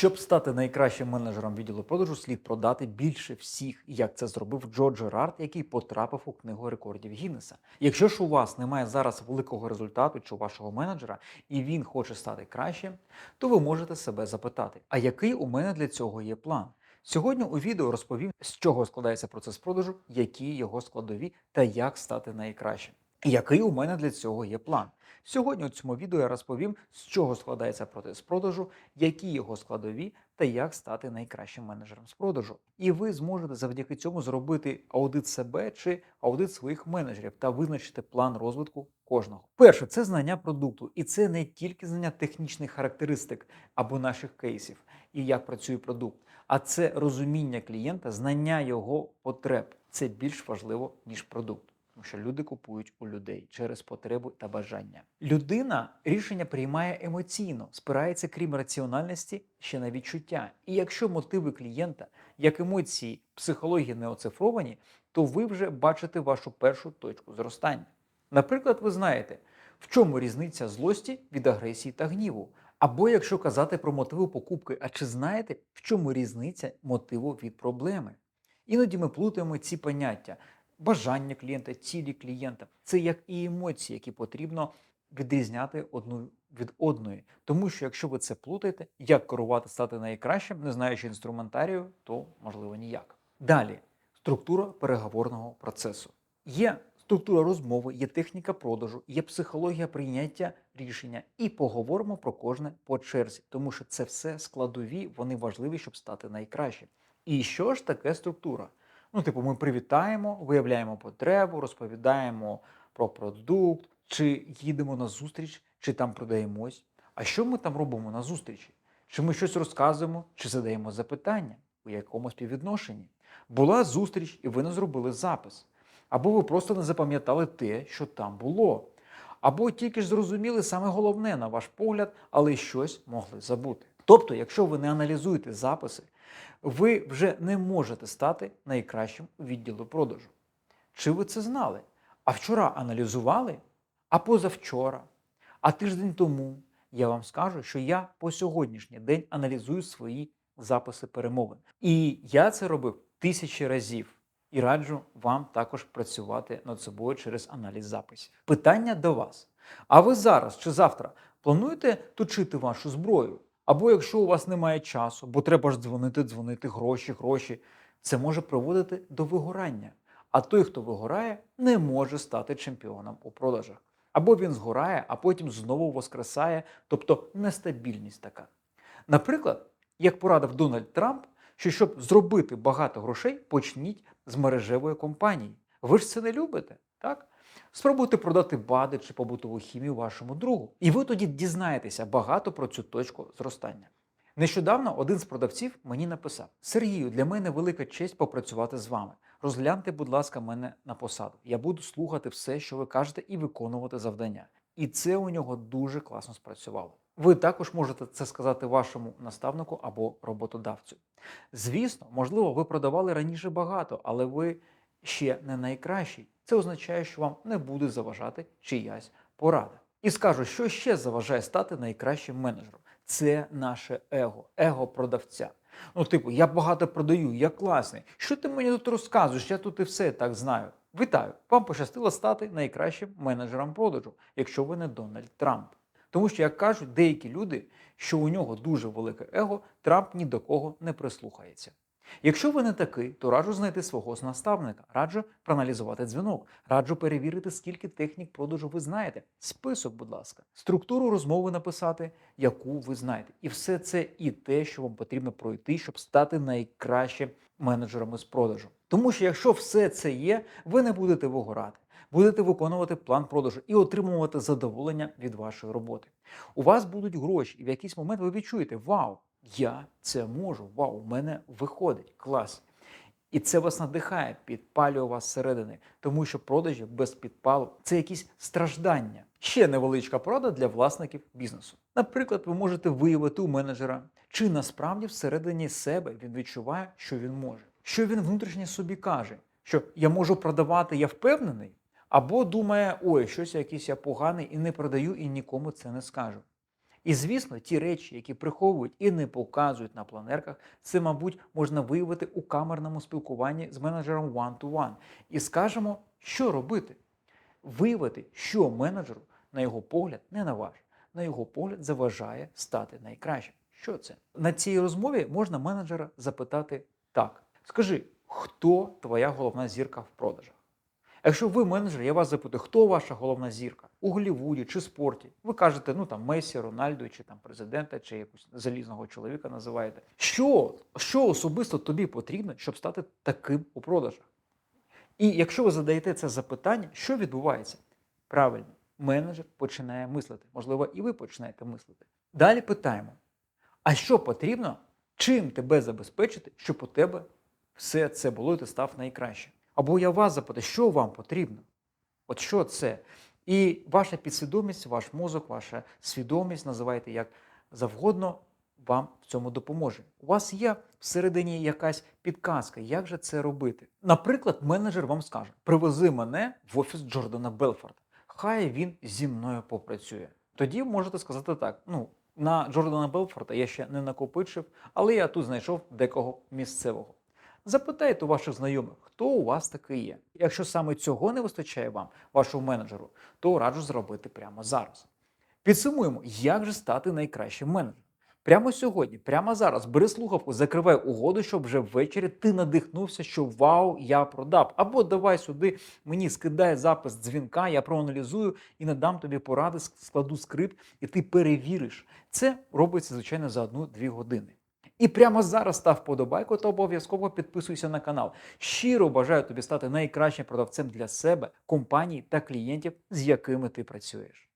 Щоб стати найкращим менеджером відділу продажу, слід продати більше всіх, як це зробив Джо Джерард, який потрапив у книгу рекордів Гіннеса. Якщо ж у вас немає зараз великого результату чи вашого менеджера, і він хоче стати кращим, то ви можете себе запитати: а який у мене для цього є план? Сьогодні у відео розповім, з чого складається процес продажу, які його складові та як стати найкращим. Який у мене для цього є план. Сьогодні у цьому відео я розповім, з чого складається процес продажу, які його складові та як стати найкращим менеджером з продажу. І ви зможете завдяки цьому зробити аудит себе чи аудит своїх менеджерів та визначити план розвитку кожного. Перше, це знання продукту, і це не тільки знання технічних характеристик або наших кейсів і як працює продукт, а це розуміння клієнта, знання його потреб. Це більш важливо ніж продукт. Тому що люди купують у людей через потребу та бажання. Людина рішення приймає емоційно, спирається крім раціональності ще на відчуття. І якщо мотиви клієнта, як емоції, психології не оцифровані, то ви вже бачите вашу першу точку зростання. Наприклад, ви знаєте, в чому різниця злості від агресії та гніву. Або якщо казати про мотиви покупки, а чи знаєте, в чому різниця мотиву від проблеми? Іноді ми плутаємо ці поняття бажання клієнта, цілі клієнта. Це як і емоції, які потрібно відрізняти одну від одної. Тому що якщо ви це плутаєте, як керувати стати найкращим, не знаючи інструментарію, то можливо ніяк. Далі структура переговорного процесу. Є структура розмови, є техніка продажу, є психологія прийняття рішення, і поговоримо про кожне по черзі, тому що це все складові, вони важливі, щоб стати найкращим. І що ж таке структура? Ну, типу, ми привітаємо, виявляємо потребу, розповідаємо про продукт, чи їдемо на зустріч, чи там продаємось. А що ми там робимо на зустрічі? Чи ми щось розказуємо, чи задаємо запитання, у якому співвідношенні? Була зустріч, і ви не зробили запис. Або ви просто не запам'ятали те, що там було. Або тільки ж зрозуміли саме головне, на ваш погляд, але щось могли забути. Тобто, якщо ви не аналізуєте записи, ви вже не можете стати найкращим у відділу продажу. Чи ви це знали? А вчора аналізували, а позавчора, а тиждень тому я вам скажу, що я по сьогоднішній день аналізую свої записи перемовин. І я це робив тисячі разів. І раджу вам також працювати над собою через аналіз записів. Питання до вас. А ви зараз чи завтра плануєте точити вашу зброю? Або якщо у вас немає часу, бо треба ж дзвонити, дзвонити, гроші, гроші, це може приводити до вигорання. А той, хто вигорає, не може стати чемпіоном у продажах. Або він згорає, а потім знову воскресає, тобто нестабільність така. Наприклад, як порадив Дональд Трамп, що щоб зробити багато грошей, почніть з мережевої компанії. Ви ж це не любите, так? Спробуйте продати БАДи чи побутову хімію вашому другу. І ви тоді дізнаєтеся багато про цю точку зростання. Нещодавно один з продавців мені написав: Сергію, для мене велика честь попрацювати з вами. Розгляньте, будь ласка, мене на посаду. Я буду слухати все, що ви кажете, і виконувати завдання. І це у нього дуже класно спрацювало. Ви також можете це сказати вашому наставнику або роботодавцю. Звісно, можливо, ви продавали раніше багато, але ви ще не найкращий. Це означає, що вам не буде заважати чиясь порада. І скажу, що ще заважає стати найкращим менеджером. Це наше его, его продавця. Ну, типу, я багато продаю, я класний. Що ти мені тут розказуєш? Я тут і все так знаю. Вітаю! Вам пощастило стати найкращим менеджером продажу, якщо ви не Дональд Трамп. Тому що, як кажуть деякі люди, що у нього дуже велике его, Трамп ні до кого не прислухається. Якщо ви не такий, то раджу знайти свого наставника, раджу проаналізувати дзвінок, раджу перевірити, скільки технік продажу ви знаєте. Список, будь ласка, структуру розмови написати, яку ви знаєте. І все це і те, що вам потрібно пройти, щоб стати найкращим менеджером з продажу. Тому що якщо все це є, ви не будете вигорати. Будете виконувати план продажу і отримувати задоволення від вашої роботи. У вас будуть гроші, і в якийсь момент ви відчуєте: Вау! Я це можу, вау, у мене виходить, клас. І це вас надихає, підпалює вас зсередини, тому що продажі без підпалу це якісь страждання. Ще невеличка порада для власників бізнесу. Наприклад, ви можете виявити у менеджера, чи насправді всередині себе він відчуває, що він може, що він внутрішньо собі каже, що я можу продавати, я впевнений, або думає, ой, щось якийсь я поганий і не продаю, і нікому це не скажу. І звісно, ті речі, які приховують і не показують на планерках, це, мабуть, можна виявити у камерному спілкуванні з менеджером one-to-one. І скажемо, що робити. Виявити, що менеджеру, на його погляд, не наважить, на його погляд заважає стати найкращим. Що це? На цій розмові можна менеджера запитати так: скажи, хто твоя головна зірка в продажах? Якщо ви менеджер, я вас запитую, хто ваша головна зірка у Голлівуді чи спорті? Ви кажете, ну там Месі, Рональдо, чи там президента, чи якогось залізного чоловіка називаєте. Що, що особисто тобі потрібно, щоб стати таким у продажах? І якщо ви задаєте це запитання, що відбувається? Правильно, менеджер починає мислити. Можливо, і ви починаєте мислити. Далі питаємо: а що потрібно, чим тебе забезпечити, щоб у тебе все це було і ти став найкращим? Або я вас запитаю, що вам потрібно? От що це? І ваша підсвідомість, ваш мозок, ваша свідомість, називайте як завгодно, вам в цьому допоможе. У вас є всередині якась підказка, як же це робити. Наприклад, менеджер вам скаже: привези мене в офіс Джордана Белфорда. Хай він зі мною попрацює. Тоді можете сказати так: ну. На Джордана Белфорда я ще не накопичив, але я тут знайшов декого місцевого. Запитайте у ваших знайомих, хто у вас такий є. Якщо саме цього не вистачає вам, вашому менеджеру, то раджу зробити прямо зараз. Підсумуємо, як же стати найкращим менеджером. Прямо сьогодні, прямо зараз, бери слухавку, закривай угоду, щоб вже ввечері ти надихнувся, що вау, я продав. Або давай сюди, мені скидай запис дзвінка, я проаналізую і надам тобі поради, складу скрипт, і ти перевіриш. Це робиться, звичайно, за одну-дві години. І прямо зараз став подобайку та обов'язково підписуйся на канал. Щиро бажаю тобі стати найкращим продавцем для себе, компаній та клієнтів, з якими ти працюєш.